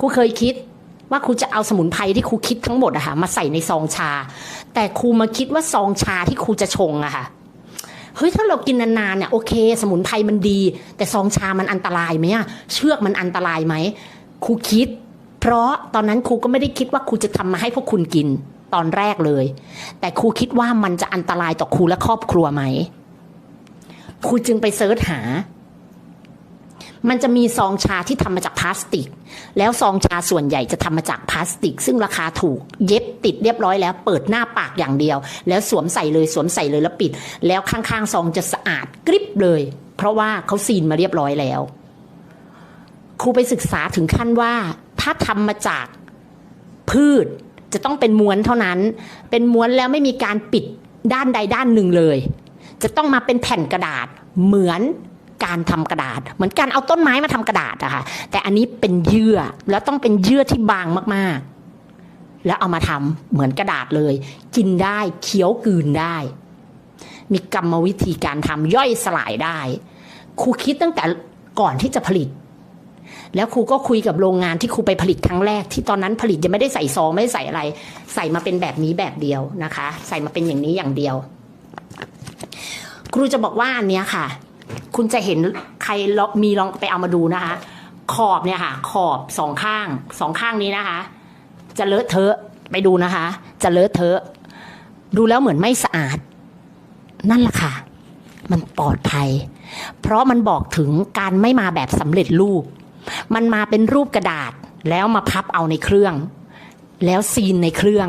ครูเคยคิดว่าครูจะเอาสมุนไพรที่ครูคิดทั้งหมดอะค่ะมาใส่ในซองชา แต่ครูมาคิดว่าซองชาที่ครูจะชงอะค่ะเฮ้ยถ้าเรากินนานๆเนี่ยโอเค สมุนไพรมันดี แต่ซองชามันอันตรายไหมอะเชือกมันอันตรายไหมครูคิด เพราะตอนนั้นครูก็ไม่ได้คิดว่าครูจะทำมาให้พวกคุณกินตอนแรกเลย แต่ครูคิดว่ามันจะอันตรายต่อครูและครอบครัวไหมครูจึงไปเซิร์ชหา มันจะมีซองชาที่ทำมาจากพลาสติก แล้วซองชาส่วนใหญ่จะทำมาจากพลาสติก ซึ่งราคาถูกเย็บติดเรียบร้อยแล้ว เปิดหน้าปากอย่างเดียว แล้วสวมใส่เลยสวมใส่เลยแล้วปิด แล้วข้างๆซองจะสะอาดกริบเลย เพราะว่าเขาซีนมาเรียบร้อยแล้ว ครูไปศึกษาถึงขั้นว่า ถ้าทำมาจากพืชจะต้องเป็นม้วนเท่านั้น เป็นม้วนแล้วไม่มีการปิดด้านใดด้านหนึ่งเลย จะต้องมาเป็นแผ่นกระดาษเหมือน การทำกระดาษ เหมือนการเอาต้นไม้มาทำกระดาษอะค่ะแต่อันนี้เป็นเยื่อแล้วต้องเป็นเยื่อที่บางมากๆ แล้วเอามาทำเหมือนกระดาษเลย กินได้เคี้ยวกลืนได้ มีกรรมวิธีการทำย่อยสลายได้ ครูคิดตั้งแต่ก่อนที่จะผลิต แล้วครูก็คุยกับโรงงานที่ครูไปผลิตครั้งแรก ที่ตอนนั้นผลิตยังไม่ได้ใส่ซองไม่ได้ใส่อะไร ใส่มาเป็นแบบนี้แบบเดียวนะคะ ใส่มาเป็นอย่างนี้อย่างเดียวครูจะบอกว่าอันเนี้ยค่ะ คุณจะเห็นใครมีลองไปเอามาดูนะคะ ขอบเนี่ยค่ะ ขอบสองข้างสองข้างนี้นะคะ จะเลอะเทอะไปดูนะคะ จะเลอะเทอะดูแล้วเหมือนไม่สะอาด นั่นแหละค่ะ มันปลอดภัย เพราะมันบอกถึงการไม่มาแบบสำเร็จรูป มันมาเป็นรูปกระดาษแล้วมาพับเอาในเครื่อง แล้วซีนในเครื่อง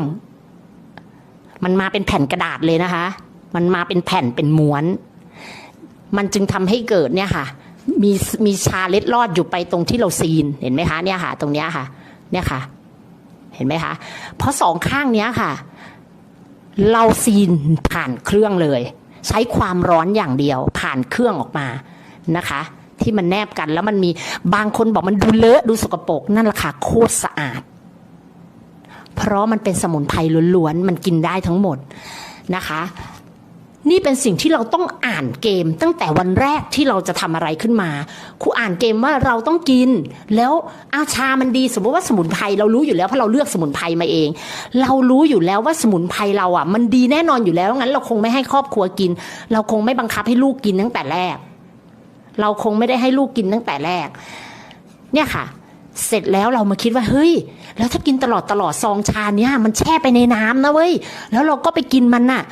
มันมาเป็นแผ่นกระดาษเลยนะคะ มันมาเป็นแผ่นเป็นม้วน มันจึงทำให้เกิดเนี่ยค่ะ มีมีชาเล็ดลอดอยู่ไปตรงที่เราซีนเห็นไหมคะเนี่ยค่ะ ตรงเนี้ยค่ะ เนี่ยค่ะ เห็นไหมคะ เพราะสองข้างเนี้ยค่ะ เราซีนผ่านเครื่องเลย ใช้ความร้อนอย่างเดียว ผ่านเครื่องออกมานะคะ ที่มันแนบกันแล้วมันมีบางคนบอกมันดูเลอะดูสกปรกนั่นแหละค่ะโคตรสะอาด เพราะมันเป็นสมุนไพรล้วนๆมันกินได้ทั้งหมดนะคะ นี่เป็นสิ่งที่เราต้องอ่านเกม ตั้งแต่วันแรกที่เราจะทำอะไรขึ้นมาครูอ่านเกมว่าเราต้องกิน แล้วอาชามันดีสมมติว่าสมุนไพรเรารู้อยู่แล้วเพราะเราเลือกสมุนไพรมาเอง เรารู้อยู่แล้วว่าสมุนไพรเราอะ มันดีแน่นอนอยู่แล้วงั้น เราคงไม่ให้ครอบครัวกิน เราคงไม่บังคับให้ลูกกินตั้งแต่แรก เราคงไม่ได้ให้ลูกกินตั้งแต่แรก เนี่ยค่ะ เสร็จแล้วเรามาคิดว่าเฮ้ย แล้วถ้ากินตลอดตลอดซองชาเนี้ยมันแช่ไปในน้ำนะเว้ยแล้วเราก็ไปกินมันน่ะ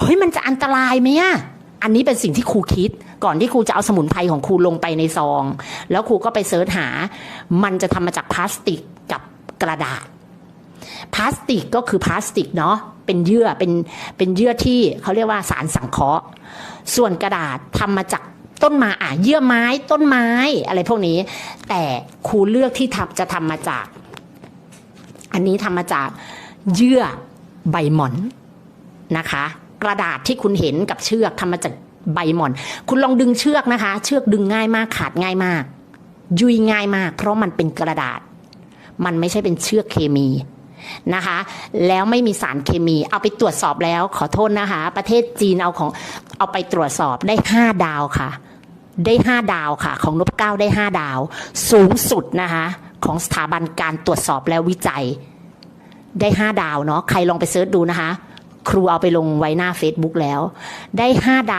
เฮ้ยมันจะอันตรายไหมอะอันนี้เป็นสิ่งที่ครูคิด ก่อนที่ครูจะเอาสมุนไพรของครูลงไปในซอง แล้วครูก็ไปเสิร์ชหา มันจะทำมาจากพลาสติกกับกระดาษพลาสติกก็คือพลาสติกเนาะเป็นเยื่อเป็นเป็นเยื่อที่เขาเรียกว่าสารสังเคราะห์ ส่วนกระดาษทำมาจากต้นไม้อะเยื่อไม้ต้นไม้อะไรพวกนี้ แต่ครูเลือกที่ทำจะทำมาจาก อันนี้ทำมาจากเยื่อใบหมอนนะคะ กระดาษที่คุณเห็นกับเชือกทำมาจากใบหม่อน คุณลองดึงเชือกนะคะ เชือกดึงง่ายมากขาดง่ายมาก ยุยง่ายมาก เพราะมันเป็นกระดาษ มันไม่ใช่เป็นเชือกเคมีนะคะ แล้วไม่มีสารเคมีเอาไปตรวจสอบแล้วขอโทษนะคะ ประเทศจีนเอาของเอาไปตรวจสอบได้ห้าดาวค่ะ ได้ห้าดาวค่ะ ของนบเก้าได้ห้าดาว สูงสุดนะคะ ของสถาบันการตรวจสอบและวิจัย ได้ห้าดาวเนาะใครลองไปเสิร์ชดูนะคะ ครูเอาไปลงไว้หน้า Facebook แล้ว ได้ห้าดาว